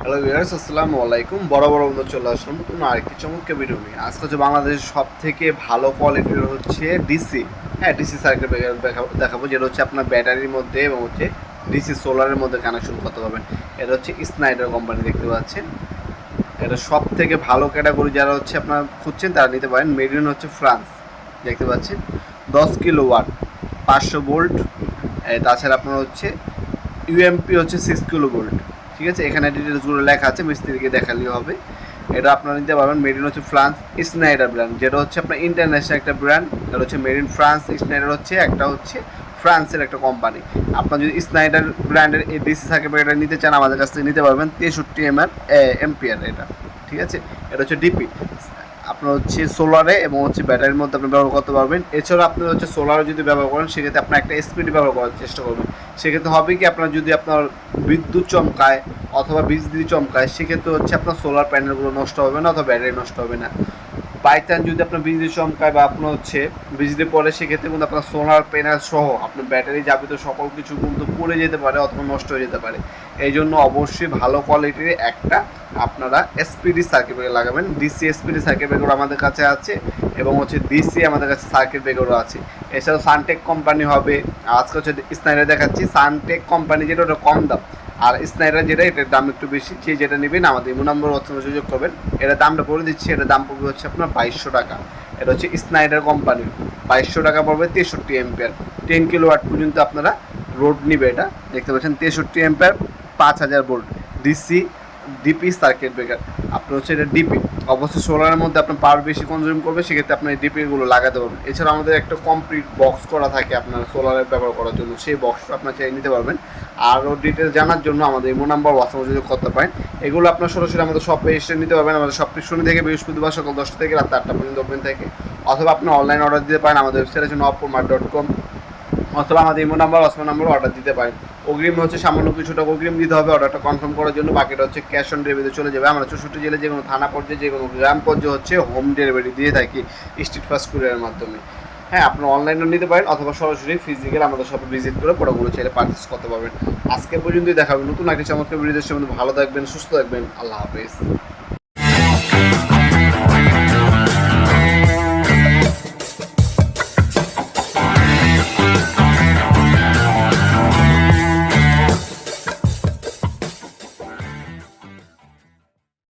Hello viewers আসসালামু আলাইকুম। বড় বড় বন্ধু চলে আসলাম নতুন আরেকটি চমৎকার ভিডিও নিয়ে। আজকে হচ্ছে বাংলাদেশের সব থেকে ভালো কোয়ালিটির হচ্ছে ডিসি হ্যাঁ ডিসি সার্কিট দেখাবো দেখাবো, যেটা হচ্ছে আপনার ব্যাটারির মধ্যে এবং হচ্ছে ডিসি সোলারের মধ্যে কানেকশন করতে পারবেন। এটা হচ্ছে স্নাইডার কোম্পানি দেখতে পাচ্ছেন। এটা সব থেকে ভালো ক্যাটাগরি যারা হচ্ছে আপনার খুঁজছেন, তারা নিতে পারেন। মেড ইন হচ্ছে ফ্রান্স দেখতে পাচ্ছেন। দশ কিলো ওয়াট পাঁচশো ভোল্ট। তাছাড়া আপনার হচ্ছে ইউএমপি হচ্ছে সিক্স কিলো ভোল্ট ঠিক আছে? এখানে ডিটেলসগুলো লেখা আছে, মিস্ত্রিকে দেখালেই হবে। এটা আপনারা নিতে পারবেন মেড ইন হচ্ছে ফ্রান্স স্নাইডার ব্র্যান্ড যেটা হচ্ছে আপনার ইন্টারন্যাশনাল একটা ব্র্যান্ড এটা হচ্ছে মেড ইন ফ্রান্স স্নাইডার হচ্ছে, একটা হচ্ছে ফ্রান্সের একটা কোম্পানি আপনার যদি স্নাইডার ব্র্যান্ডের এই ডিসি এটা নিতে চান, আমাদের কাছ থেকে নিতে পারবেন তেষট্টি এম আর এটা, ঠিক আছে? এটা হচ্ছে ডিপি আপনার হচ্ছে সোলারে এবং হচ্ছে ব্যাটারির মধ্যে আপনি ব্যবহার করতে পারবেন। এছাড়া আপনি হচ্ছে সোলারে যদি ব্যবহার করেন, সেক্ষেত্রে আপনার একটা স্পিড ব্যবহার করার চেষ্টা করবেন। সেক্ষেত্রে হবে কি, আপনার যদি আপনার বিদ্যুৎ চমকায় অথবা বিজলি চমকায়, সেক্ষেত্রে হচ্ছে আপনার সোলার প্যানেলগুলো নষ্ট হবে না অথবা ব্যাটারি নষ্ট হবে না। বাই চান্স যদি আপনার বিজলি চমকায় বা আপনার হচ্ছে বিজলি পড়ে, সেক্ষেত্রে কিন্তু আপনার সোলার প্যানেল সহ আপনার ব্যাটারি যাবিত সকল কিছু কিন্তু পড়ে যেতে পারে অথবা নষ্ট হয়ে যেতে পারে। এই জন্য অবশ্যই ভালো কোয়ালিটির একটা আপনারা এসপিডি সার্কিট ব্রেকার লাগাবেন ডিসি এসপিডি সার্কিট ব্রেকার আমাদের কাছে আছে এবং হচ্ছে ডিসি আমাদের কাছে সার্কিট ব্রেকারও আছে। এছাড়াও সানটেক কোম্পানি হবে, আজকে হচ্ছে স্নাইডার দেখাচ্ছি সানটেক কোম্পানি যেটা ওটা কম দাম। আর স্নাইডার যেটা, এটার দাম একটু বেশি, যে যেটা নেবেন আমাদের ইমো নম্বর হোয়াটসঅ্যাপে যোগাযোগ করবেন। এটা দামটা বলে দিচ্ছি এটার দাম পড়বে হচ্ছে আপনার বাইশশো টাকা। এটা হচ্ছে স্নাইডার কোম্পানির বাইশশো টাকা পড়বে তেষট্টি এম্পিয়ার টেন কিলো ওয়াট পর্যন্ত আপনারা রোড নিবে এটা। দেখতে পাচ্ছেন তেষট্টি এম্পিয়ার পাঁচ হাজার volt DC DP circuit breaker আপনার হচ্ছে এটা ডিপি অবশ্যই সোলারের মধ্যে আপনার পাওয়ার বেশি কনজিউম করবে, সেক্ষেত্রে আপনার এই ডিপিগুলো লাগাতে পারবেন। এছাড়া আমাদের একটা কমপ্লিট বক্স করা থাকে আপনার সোলারের ব্যবহার করার জন্য। সেই বক্সটা আপনার চাই নিতে পারবেন। আরও ডিটেলস জানার জন্য আমাদের ইমো নাম্বার হোয়াটসঅ্যাপ যোগাযোগ করতে পারেন এগুলো আপনার সরাসরি আমাদের শপে এসে নিতে পারবেন। আমাদের শপটি শনি থেকে বৃহস্পতিবার সকাল দশটা থেকে রাত আটটা পর্যন্ত ওপেন থাকে। অথবা আপনি অনলাইন অর্ডার দিতে পারেন। আমাদের ওয়েবসাইট আছে নবপুরমার ডট কম অথবা আমাদের ইমো নাম্বার, অসমা নাম্বার অর্ডার দিতে পারেন। অগ্রিম হচ্ছে সামান্য কিছু টাকা অগ্রিম দিতে হবে অর্ডারটা কনফার্ম করার জন্য। বাকিটা হচ্ছে ক্যাশ অন ডেলিভারিতে চলে যাবে। আমরা চৌষট্টি জেলে যে কোনো থানা পর্যায়ে, যে কোনো গ্রাম পর্যায়ে হচ্ছে হোম ডেলিভারি দিয়ে থাকি স্ট্রিট ফাস্ট কুরিয়ারের মাধ্যমে। হ্যাঁ আপনারা অনলাইনেও নিতে পারেন অথবা সরাসরি ফিজিক্যাল আমাদের শপে ভিজিট করে প্রোডাক্টগুলো চাইলে পারচেস করতে পারবেন। আজকে পর্যন্তই দেখাবেন নতুন একটা চমৎকার ভিডিও দেশের মধ্যে ভালো থাকবেন, সুস্থ থাকবেন। আল্লাহ হাফেজ।